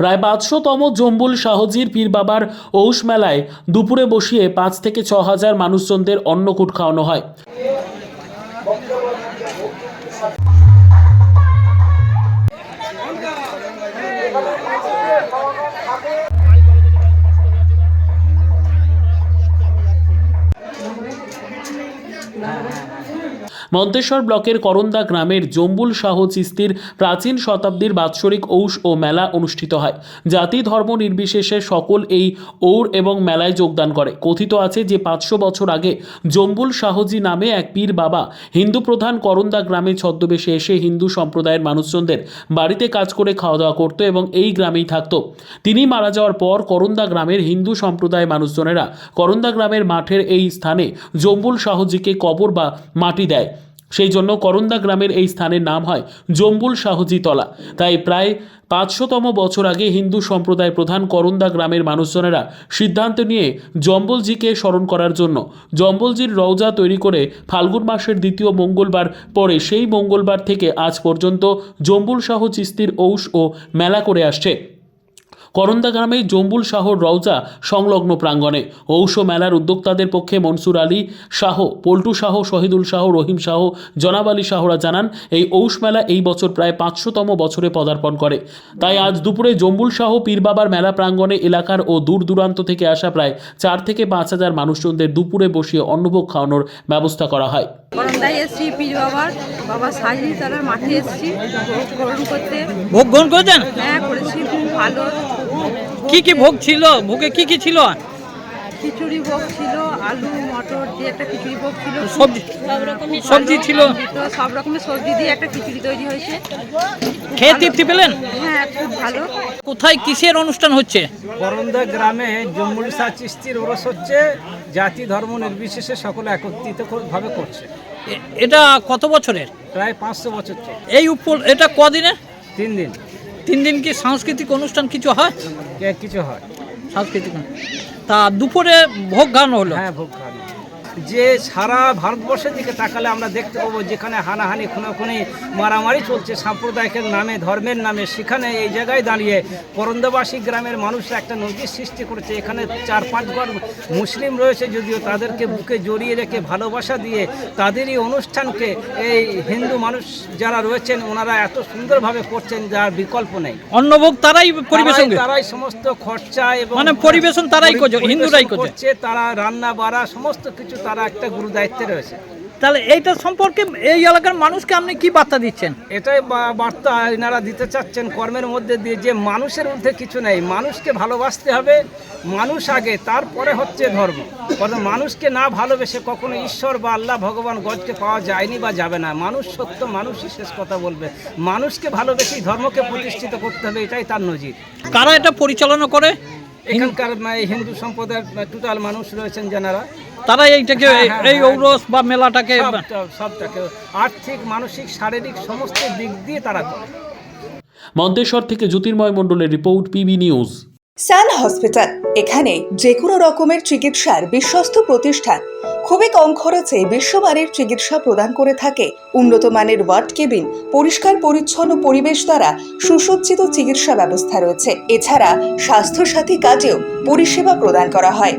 প্রায় পাঁচশোতম জম্বুল শাহজির পীর বাবার ঔষ মেলায় দুপুরে বসিয়ে পাঁচ থেকে ছ হাজার মানুষজনদের অন্নকূট খাওয়ানো হয়। মন্তেশ্বর ব্লকের করন্দা গ্রামের জম্বুল শাহ চিস্তির প্রাচীন শতাব্দীর বাৎসরিক ঔষ ও মেলা অনুষ্ঠিত হয়। জাতি ধর্ম নির্বিশেষে সকল এই ঔর এবং মেলায় যোগদান করে। কথিত আছে যে পাঁচশো বছর আগে জম্বুল শাহজি নামে এক পীর বাবা হিন্দু প্রধান করন্দা গ্রামে ছদ্মবেশে এসে হিন্দু সম্প্রদায়ের মানুষজনদের বাড়িতে কাজ করে খাওয়া দাওয়া করতো এবং এই গ্রামেই থাকতো। তিনি মারা যাওয়ার পর করন্দা গ্রামের হিন্দু সম্প্রদায়ের মানুষজনেরা করন্দা গ্রামের মাঠের এই স্থানে জম্বুল শাহজিকে কবর বা মাটি দেয়। সেই জন্য করন্দা গ্রামের এই স্থানের নাম হয় জম্বুল শাহজি তলা। তাই প্রায় পাঁচশোতম বছর আগে হিন্দু সম্প্রদায় প্রধান করন্দা গ্রামের মানুষজনেরা সিদ্ধান্ত নিয়ে জম্বলজিকে স্মরণ করার জন্য জম্বলজির রওজা তৈরি করে ফাল্গুন মাসের দ্বিতীয় মঙ্গলবার পরে সেই মঙ্গলবার থেকে আজ পর্যন্ত জম্বুল শাহ চিস্তির ঔষ ও মেলা করে আসছে। করন্দা গ্রামে জম্বুল শাহর রওজা সংলগ্ন প্রাঙ্গণে। ঔষ মেলার উদ্যোক্তাদের পক্ষে মনসুর আলী শাহ, পল্টু শাহ, শহীদুল শাহ, রহিম শাহ, জনাব আলী শাহরা জানান, এই ঔষ মেলা এই বছর প্রায় পাঁচশোতম বছরে পদার্পণ করে। তাই আজ দুপুরে জম্বুল শাহ পীরবাবার মেলা প্রাঙ্গণে এলাকার ও দূর দূরান্ত থেকে আসা প্রায় চার থেকে পাঁচ হাজার মানুষজনদের দুপুরে বসিয়ে অন্নভোগ খাওয়ানোর ব্যবস্থা করা হয়। করন্দায় এসছি পীর বাবার বাবা সাজি মাঠে এসছি ভোগ গ্রহণ করতে। ভোগ গ্রহণ করেছেন? হ্যাঁ করেছি খুব ভালো। কি কি ভোগ ছিল? ভোগে কি কি ছিল? খিচুড়ি ভোগ ছিল আলু মটর দিয়ে একটা খিচুড়ি ভোগ ছিল। সবজি সবজি ছিল? তো সব রকমের সবজি দিয়ে একটা খিচুড়ি তৈরি হয়েছে। খেয়ে তৃপ্তি পেলেন? হ্যাঁ খুব ভালো। কোথায় কিসের অনুষ্ঠান হচ্ছে? করন্দা গ্রামে জম্মুল শাহ চিস্তির ওরস হচ্ছে জাতি ধর্ম নির্বিশেষে সকলে একত্রিত ভাবে করছে। এটা কত বছরের? প্রায় পাঁচশো বছর এই উপর এটা কদিনের? তিন দিন। তিন দিন কি সাংস্কৃতিক অনুষ্ঠান কিছু হয়? কিছু হয়। সাংস্কৃতিক তা দুপুরে ভোগ গান হলো? হ্যাঁ ভোগ খাওয়ানো যে সারা ভারতবর্ষের দিকে তাকালে আমরা দেখতে পাবো যেখানে হানাহানি খুনোখুনি মারামারি চলছে। সাম্প্রদায়িকের নামে ধর্মের নামে সেখানে এই জায়গায় দাঁড়িয়ে করন্দাবাসী গ্রামের মানুষরা একটা নজির সৃষ্টি করেছে। এখানে চার পাঁচ ঘর মুসলিম রয়েছে যদিও তাদেরকে বুকে জড়িয়ে রেখে ভালোবাসা দিয়ে তাদেরই অনুষ্ঠানকে এই হিন্দু মানুষ যারা রয়েছেন ওনারা এত সুন্দরভাবে করছেন যার বিকল্প নেই। অন্নভোগ তারাই পরিবেশন তারাই- সমস্ত খরচা এবং মানে পরিবেশন তারাই করছে, হিন্দুরাই করছে। করছে তারা রান্না বাড়া সমস্ত কিছু তারা একটা গুরু দায়িত্বে রয়েছে। তাহলে এইটা সম্পর্কে এই এলাকার মানুষকে আপনি কি বার্তা দিচ্ছেন? এটাই বার্তা এনারা দিতে চাচ্ছেন কর্মের মধ্যে দিয়ে যে মানুষের মধ্যে কিছু নেই। মানুষকে ভালোবাসতে হবে মানুষ আগে তারপরে হচ্ছে ধর্ম। অর্থাৎ মানুষকে না ভালোবেসে কখনো ঈশ্বর বা আল্লাহ ভগবান গডকে পাওয়া যায়নি বা যাবে না। মানুষ সত্য মানুষই শেষ কথা বলবে। মানুষকে ভালোবেসেই ধর্মকে প্রতিষ্ঠিত করতে হবে এটাই তার নজির। কারা এটা পরিচালনা করে? এখানকার হিন্দু সম্প্রদায়ের টোটাল মানুষ রয়েছেন যারা তারা এইটাকে হ্যাঁ, এই- হ্যাঁ, হ্যাঁ। ঔরস বা মেলাটাকে সবটাকে আর্থিক মানসিক শারীরিক সমস্ত দিক দিয়ে তারা করে। মন্তেশ্বর থেকে জ্যোতির্ময় মণ্ডলের report PB news. Sun hospital এখানে যে কোনো রকমের চিকিৎসার বিশ্বস্ত প্রতিষ্ঠান। খুবই কম খরচে বিশ্বমানের চিকিৎসা প্রদান করে থাকে। উন্নত মানের ওয়ার্ড কেবিন পরিষ্কার পরিচ্ছন্ন পরিবেশ দ্বারা সুসজ্জিত চিকিৎসা ব্যবস্থা রয়েছে। এছাড়া স্বাস্থ্যসাথী কাজেও পরিষেবা প্রদান করা হয়।